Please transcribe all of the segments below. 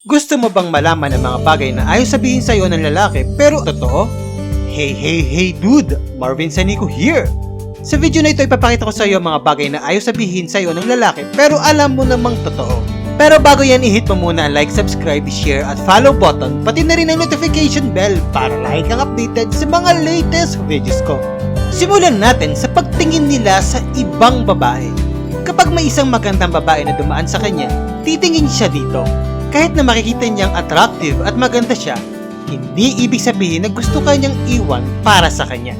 Gusto mo bang malaman ang mga bagay na ayaw sabihin sa'yo ng lalaki pero totoo? Hey, hey, hey dude! Marvin Sanico here! Sa video na ito ipapakita ko sa iyo mga bagay na ayaw sabihin sa iyo ng lalaki pero alam mo namang totoo. Pero bago yan i-hit mo muna ang like, subscribe, share at follow button pati na rin ang notification bell para lagi kang updated sa mga latest videos ko. Simulan natin sa pagtingin nila sa ibang babae. Kapag may isang magandang babae na dumaan sa kanya, titingin siya dito. Kahit na makikita niyang attractive at maganda siya, hindi ibig sabihin na gusto kanyang iwan para sa kanya.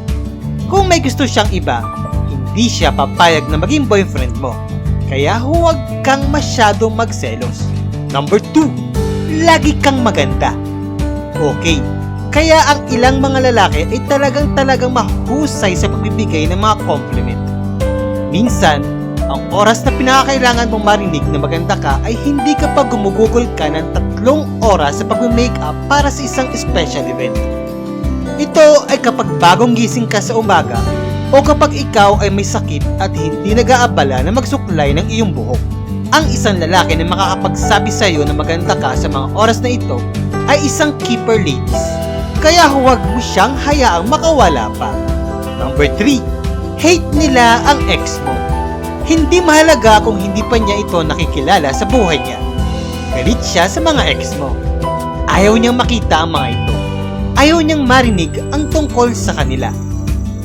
Kung may gusto siyang iba, hindi siya papayag na maging boyfriend mo. Kaya huwag kang masyadong magselos. Number 2. Lagi kang maganda. Okay, kaya ang ilang mga lalaki ay talagang talagang mahusay sa pagbibigay ng mga compliment. Minsan, ang oras na pinakakailangan mong marinig na maganda ka ay hindi kapag gumugugol ka ng tatlong oras sa pag-makeup para sa isang special event. Ito ay kapag bagong gising ka sa umaga o kapag ikaw ay may sakit at hindi nag-aabala na magsuklay ng iyong buhok. Ang isang lalaki na makakapagsabi sa iyo na maganda ka sa mga oras na ito ay isang keeper ladies. Kaya huwag mo siyang hayaang makawala pa. Number 3. Hate nila ang ex mo. Hindi mahalaga kung hindi pa niya ito nakikilala sa buhay niya. Galit siya sa mga ex mo. Ayaw niyang makita ang mga ito. Ayaw niyang marinig ang tungkol sa kanila.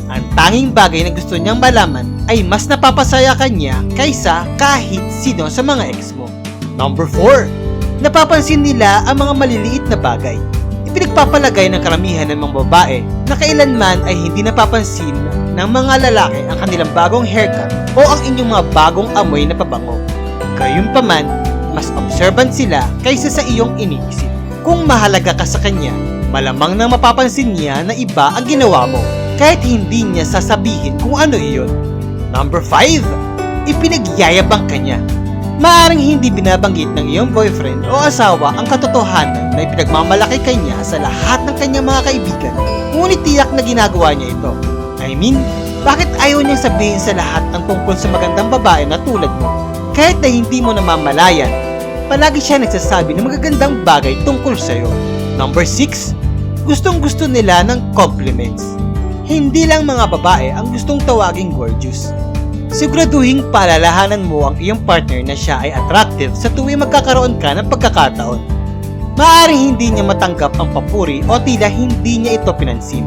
Ang tanging bagay na gusto niyang malaman ay mas napapasaya kanya kaysa kahit sino sa mga ex mo. Number 4. Napapansin nila ang mga maliliit na bagay. Ipinagpapalagay ng karamihan ng mga babae na kailanman ay hindi napapansin ng mga lalaki ang kanilang bagong haircut o ang inyong mga bagong amoy na pabango. Gayunpaman, mas observant sila kaysa sa iyong iniisip. Kung mahalaga ka sa kanya, malamang nang mapapansin niya na iba ang ginawa mo kahit hindi niya sasabihin kung ano iyon. Number 5. Ipinagyayabang ka niya. Maaring hindi binabanggit ng iyong boyfriend o asawa ang katotohanan na ipinagmamalaki kanya sa lahat ng kanyang mga kaibigan, ngunit tiyak na ginagawa niya ito. I mean, bakit ayaw niyang sabihin sa lahat ang tungkol sa magandang babae na tulad mo? Kahit na hindi mo namamalayan, palagi siya nagsasabi ng magagandang bagay tungkol sa'yo. Number 6. Gustong gusto nila ng compliments. Hindi lang mga babae ang gustong tawaging gorgeous. Siguraduhing palalahanan mo ang iyong partner na siya ay attractive sa tuwing magkakaroon ka ng pagkakataon. Maaaring hindi niya matanggap ang papuri o tila hindi niya ito pinansin.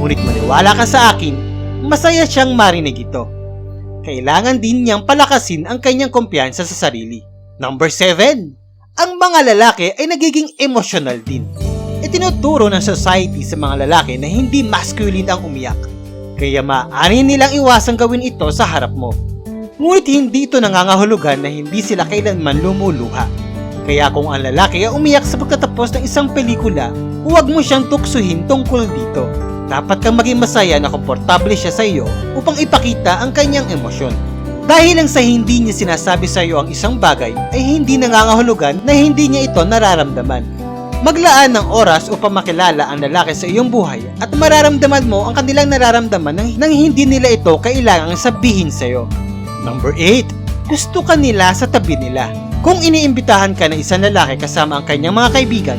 Ngunit maniwala ka sa akin, masaya siyang marinig ito. Kailangan din niyang palakasin ang kanyang kumpiyansa sa sarili. Number 7. Ang mga lalaki ay nagiging emotional din. Itinuturo ng society sa mga lalaki na hindi masculine ang umiyak. Kaya maaari nilang iwasang gawin ito sa harap mo. Ngunit hindi ito nangangahulugan na hindi sila kailanman lumuluha. Kaya kung ang lalaki ay umiyak sa pagtatapos ng isang pelikula, huwag mo siyang tuksuhin tungkol dito. Dapat kang maging masaya na komportable siya sa iyo upang ipakita ang kanyang emosyon. Dahil lang sa hindi niya sinasabi sa iyo ang isang bagay ay hindi nangangahulugan na hindi niya ito nararamdaman. Maglaan ng oras upang makilala ang lalaki sa iyong buhay at mararamdaman mo ang kanilang nararamdaman nang, nang hindi nila ito kailangang sabihin sa iyo. Number 8. Gusto ka nila sa tabi nila. Kung iniimbitahan ka ng isang lalaki kasama ang kanyang mga kaibigan,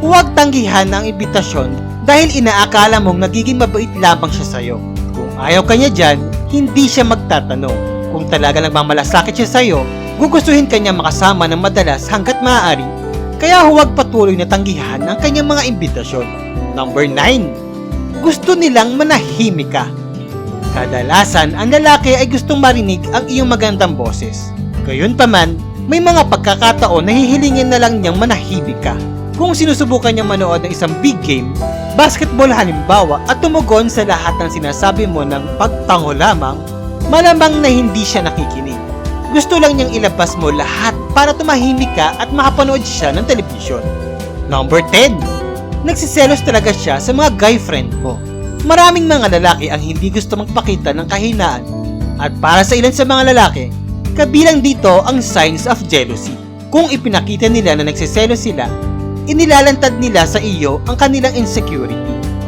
huwag tanggihan ang imbitasyon dahil inaakala mong nagiging mabait lamang siya sa iyo. Kung ayaw kanya dyan, hindi siya magtatanong. Kung talaga nagmamalasakit siya sa iyo, gugustuhin kanya makasama ng madalas hanggat maaari kaya huwag patuloy na tanggihan ang kanyang mga imbitasyon. Number 9. Gusto nilang manahimik ka. Kadalasan, ang lalaki ay gustong marinig ang iyong magandang boses. Gayunpaman, may mga pagkakataon na hihilingin na lang niyang manahimik ka. Kung sinusubukan niyang manood ng isang big game, basketball halimbawa at tumugon sa lahat ng sinasabi mo ng pagtango lamang, malamang na hindi siya nakikinig. Gusto lang niyang ilabas mo lahat para tumahimik ka at makapanood siya ng telebisyon. Number 10. Nagsiselos talaga siya sa mga guy friend mo. Maraming mga lalaki ang hindi gusto magpakita ng kahinaan. At para sa ilan sa mga lalaki, kabilang dito ang signs of jealousy. Kung ipinakita nila na nagsiselos sila, inilalantad nila sa iyo ang kanilang insecurity.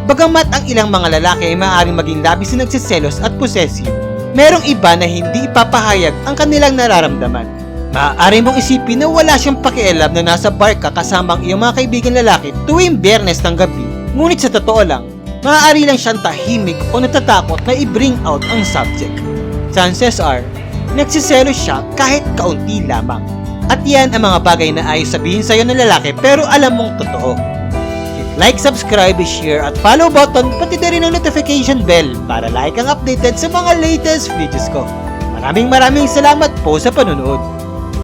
Bagamat ang ilang mga lalaki ay maaaring maging labis na nagsiselos at possessive, merong iba na hindi ipapahayag ang kanilang nararamdaman. Maaari mong isipin na wala siyang pakialam na nasa bar ka kasama ang iyong mga kaibigan lalaki tuwing biyernes ng gabi. Ngunit sa totoo lang, maaari lang siyang tahimik o natatakot na i-bring out ang subject. Chances are, nagsiselo siya kahit kaunti lamang. At yan ang mga bagay na ayos sabihin sa'yo ng lalaki pero alam mong totoo. Hit like, subscribe, share at follow button pati na rin ang notification bell para like ang updated sa mga latest videos ko. Maraming maraming salamat po sa panonood.